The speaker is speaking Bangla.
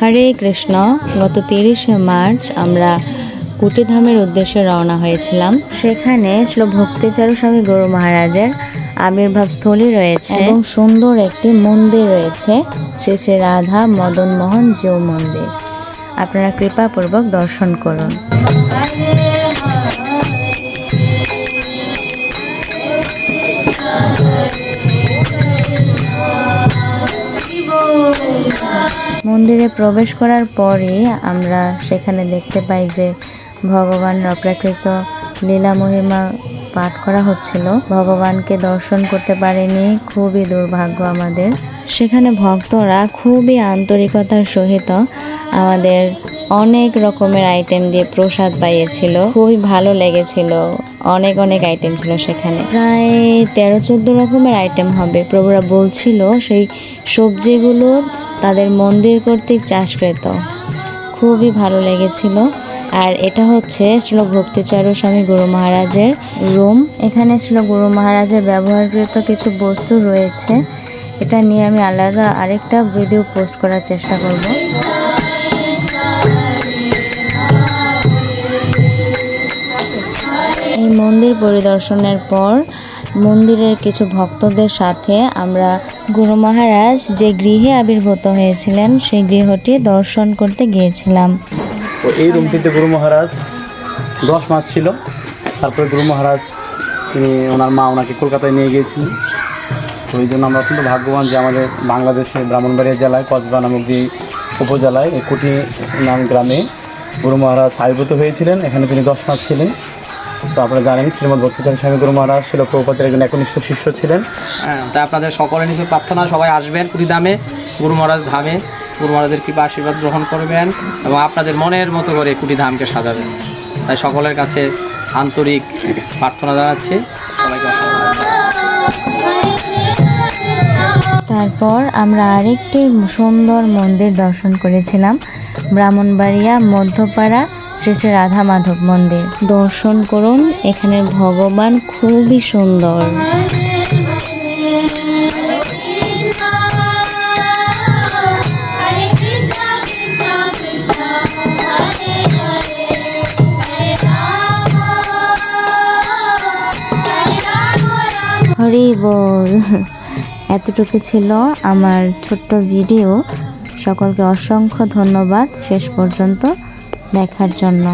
হরে কৃষ্ণ। গত তিরিশে মার্চ আমরা কুটিধামের উদ্দেশ্যে রওনা হয়েছিলাম। সেখানে ছিল ভক্তিচারু স্বামী গুরু মহারাজের আবির্ভাব স্থলী রয়েছে। এবং সুন্দর একটি মন্দির রয়েছে শ্রী শ্রী রাধা মদন মোহন জিউ মন্দির। আপনারা কৃপাপূর্বক দর্শন করুন। মন্দিরে প্রবেশ করার পরে আমরা সেখানে দেখতে পাই যে ভগবান অপ্রাকৃত লীলা মহিমা পাঠ করা হচ্ছিল। ভগবানকে দর্শন করতে পারেনি, খুবই দুর্ভাগ্য আমাদের। সেখানে ভক্তরা খুবই আন্তরিকতার সহিত আমাদের অনেক রকমের আইটেম দিয়ে প্রসাদ পাইয়েছিল। খুবই ভালো লেগেছিল। অনেক অনেক আইটেম ছিল সেখানে। প্রায় তেরো চোদ্দ রকমের আইটেম হবে। প্রভুরা বলছিল, সেই সবজিগুলো তাদের মন্দির কর্তৃক চাষকৃত। খুবই ভালো লেগেছিল। আর এটা হচ্ছে, ছিল ভক্তিচারু স্বামী গুরু মহারাজের রুম এখানে ছিল গুরু মহারাজের ব্যবহারকৃত কিছু বস্তু রয়েছে। এটা নিয়ে আমি আলাদা আরেকটা ভিডিও পোস্ট করার চেষ্টা করব। এই মন্দির পরিদর্শনের পর মন্দিরের কিছু ভক্তদের সাথে আমরা গুরু মহারাজ যে গৃহে আবির্ভূত হয়েছিলেন, সেই গৃহটি দর্শন করতে গিয়েছিলাম। তো এই রুমটিতে গুরু মহারাজ দশ মাস ছিল। তারপরে গুরু মহারাজ, তিনি ওনার মা ওনাকে কলকাতায় নিয়ে গিয়েছিলেন। তো এই জন্য আমরা অত্যন্ত ভাগ্যবান যে আমাদের বাংলাদেশের ব্রাহ্মণবাড়িয়া জেলায়, কসবা নামক যে উপজেলায় কুটি নাম গ্রামে গুরু মহারাজ আবির্ভূত হয়েছিলেন। এখানে তিনি দশ মাস ছিলেন। তো আপনারা জানেন শ্রীমদ ভক্তিচরণ স্বামী গুরু মহারাজ ছিল প্রভুপাতের একজন একনিষ্ঠ শিষ্য ছিলেন। হ্যাঁ তাই আপনাদের সকলের নিচে প্রার্থনা সবাই আসবেন পুরীধামে গুরু মহারাজ ধামে। গুরু মহারাজের কৃপা আশীর্বাদ গ্রহণ করবেন এবং আপনাদের মনের মতো করে কুটিধামকে সাজাবেন। তাই সকলের কাছে আন্তরিক প্রার্থনা জানাচ্ছি। সবাইকে তারপর আমরা আরেকটি সুন্দর মন্দির দর্শন করেছিলাম ব্রাহ্মণবাড়িয়া মধ্যপাড়া শ্রী শ্রী রাধা মাধব মন্দির। দর্শন করুন এখানের ভগবান খুবই সুন্দর. হরি বল। এতটুকু ছিল আমার ছোট্ট ভিডিও। সকলকে অসংখ্য ধন্যবাদ। শেষ পর্যন্ত দেখার জন্য।